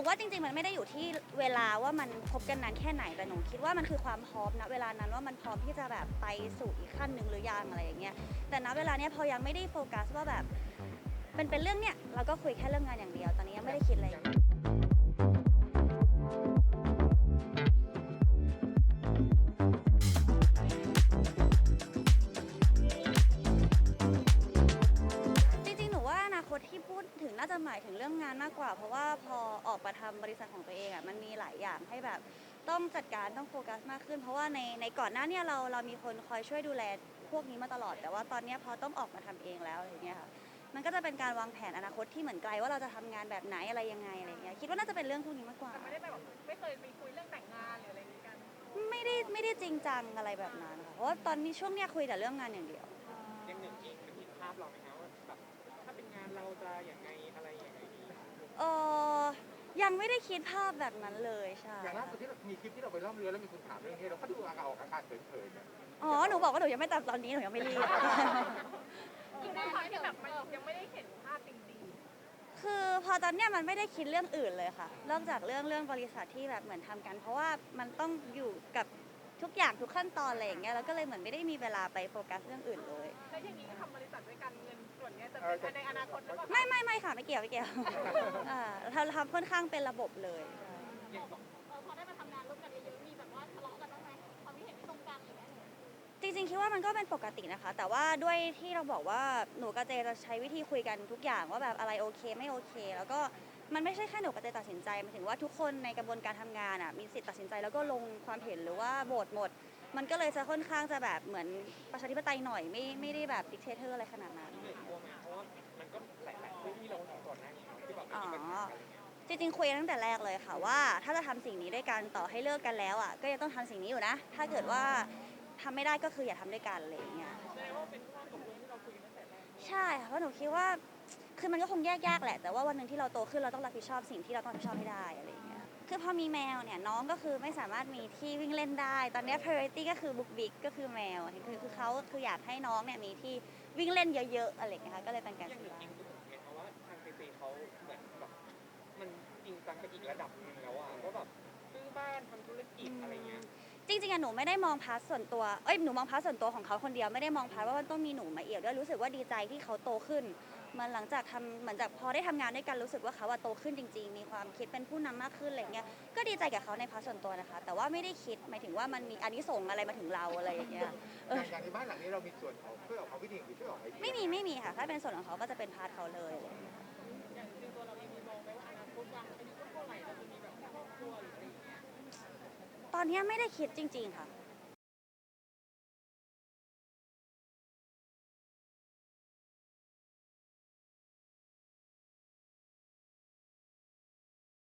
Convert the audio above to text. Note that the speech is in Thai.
นูว่าจริงๆ มันไม่ได้อยู่ที่เวลาว่ามันคบกันนานแค่ไหนแต่หนูคิดว่ามันคือความพร้อมนะเวลานั้นว่ามันพร้อมที่จะแบบไปสู่อีกขั้นหนึ่งหรือยังอะไรอย่างเงี้ยแต่ณเวลาเนี้ยพอยังไม่ได้โฟกัสว่าแบบเป็นเป็นเรื่องเนี้ยเราก็คุยแค่เรื่องงานอย่างเดียว ตอนนี้ยังไม่ได้คิดอะไร ดถึงน่าจะหมายถึงเรื่องงานมากกว่า เพราะว่าพอออกมาทำบริษัทของตัวเองอะมันมีหลายอย่างให้แบบต้องจัดการต้องโฟกัสมากขึ้น เพราะว่าในในก่อนหน้าเนี้เราเรามีคนคอยช่วยดูแลพวกนี้มาตลอด แต่ว่าตอนเนี้ยพอต้องออกมาทำเองแล้วอะไรอย่างเงี้ยค่ะมันก็จะเป็นการวางแผนอนาคตที่เหมือนไกลว่าเราจะทำงานแบบไหนอะไรยังไงอะไรอย่างเงี้ยคิดว่าน่าจะเป็นเรื่องพวกนี้มากกว่า แต่ไม่ได้ไปแบบไม่เคยไปคุยเรื่องแต่งงานหรืออะไรอย่างนี้กัน ไม่ได้ไม่ได้จริงจังอะไรแบบนั้นค่ะเพราะว่าตอนนี้ช่วงเนี้ยคุยแต่เรื่องงานอย่างเดียว อย่างไงอะไรอย่างไงดีเออยังไม่ได้คิดภาพแบบนั้นเลยใช่อย่างล่าสุดที่เรามีคลิปที่เราไปล่องเรือแล้วมีคนถามเรื่องนี้เราก็ดูอาการออกอาการเขินๆเนี่ยอ๋อหนูบอกว่าหนูยังไม่แต่ตอนนี้หนูยังไม่รีบคือในความที่แบบมันยังไม่ได้เห็นภาพจริงคือพอตอนเนี้ยมันไม่ได้คิดเรื่องอื่นเลยค่ะนอกจากเรื่องเรื่องบริษัทที่แบบเหมือนทำกัน เพราะว่ามันต้องอยู่กับทุกอย่างทุกขั้นตอนอะไรอย่างเงี้ยแล้วก็เลยเหมือนไม่ได้มีเวลาไปโฟกัสเรื่องอื่นเลยๆแล้วอย่างนี้ทำบริษัทด้วยกันเงินส่วนเนี้ยจะเป็นใน ไม่ไม่ไม่ค่ะไม่เกี่ยวไม่เกี่ยวอ่าเราทำค่อนข้างเป็นระบบเลยอย่างสองเออพอได้มาทำงานร่วมกันเยอะๆมีแบบว่าทะเลาะกันบ้างไหมความคิดเห็นไม่ตรงกันอะไรอย่างเงี้ย จริงๆคิดว่ามันก็เป็นปกตินะคะ แต่ว่าด้วยที่เราบอกว่าหนูกับเจจะใช้วิธีคุยกันทุกอย่างว่าแบบอะไรโอเคไม่โอเค แล้วก็มันไม่ใช่แค่หนูกับเจตัดสินใจหมายถึงว่าทุกคนในกระบวนการทำงานอะมีสิทธิ์ตัดสินใจแล้วก็ลงความเห็นหรือว่าโหวตหมด มันก็เลยจะค่อนข้างจะแบบเหมือนประชาธิปไตยหน่อยไม่ไม่ได้แบบดิกเตอร์อะไรขนาดนั้นเหนื่อยกลัวไหมเพราะว่า จริงๆคุยกันตั้งแต่แรกเลยค่ะว่า ถ้าจะทำสิ่งนี้ด้วยกันต่อให้เลิกกันแล้วอะก็ยังต้องทำสิ่งนี้อยู่นะ ถ้าเกิดว่าทำไม่ได้ก็คืออย่าทำด้วยกันอะไรอย่างเงี้ย แสดงว่าเป็นข้อตกลงที่เราคุยกันตั้งแต่แรกใช่ค่ะเพราะหนูคิดว่า คือมันก็คงแยกยากแหละ แต่ว่าวันหนึ่งที่เราโตขึ้นเราต้องรับผิดชอบสิ่งที่เราต้องรับผิดชอบให้ได้อะไรอย่างเงี้ย คือพอมีแมวเนี่ยน้องก็คือไม่สามารถมีที่วิ่งเล่นได้ ตอนเนี้ priority ก็คือบุกบิกก็คือแมว คือคือเขาคืออยากให้น้องเนี่ยมีที่วิ่งเล่นเยอะๆอะไรอย่างเงี้ยค่ะ ก็เลยเป็นการยังซื้องเองรู้สึกไงเพราะว่าทางเซเขาเหมือนแบบมันจริงจังไป อีกระดับหนึงแล้วอะว่าแบบซื้อบ้านทำธุรกิจอะไรเงี้ยจริงๆอะหนูไม่ได้มองพาร์ทส่วนตัว เอ้ยหนูมองพาร์ทส่วนตัวของเขาคนเดียวไม่ได้มองพาร์ทว่ามันต้องมีหนูมาเอี่ยวด้วยรู้สึกว่าดีใจที่เขาโตขึ้นเหมันหลังจากทำเหมือนจากพอได้ทำงานด้วยกันรู้สึกว่าเขาอะโตขึ้นจริง ๆ มีความคิดเป็นผู้นำมากขึ้นอะไรเงี้ยก็ดีใจกับเขาในพาร์ทส่วนตัวนะคะ แต่ว่าไม่ได้คิดหมายถึงว่ามันมีอานิสงส์อะไรมาถึงเราอะไรอย่างเงี้ยเอออย่างอย่างในบ้านหลังนี้เรามีส่วนของช่วยออกความคิดเห็นหรือช่วยออกไอเดียไม่มีไม่มีค่ะถ้าเป็นส่วนของเขาก็จะเป็นพาร์ทเขาเลยอะไรอย่างเงี้ย อนนี้ไม่ได้คิดจริงๆค่ะ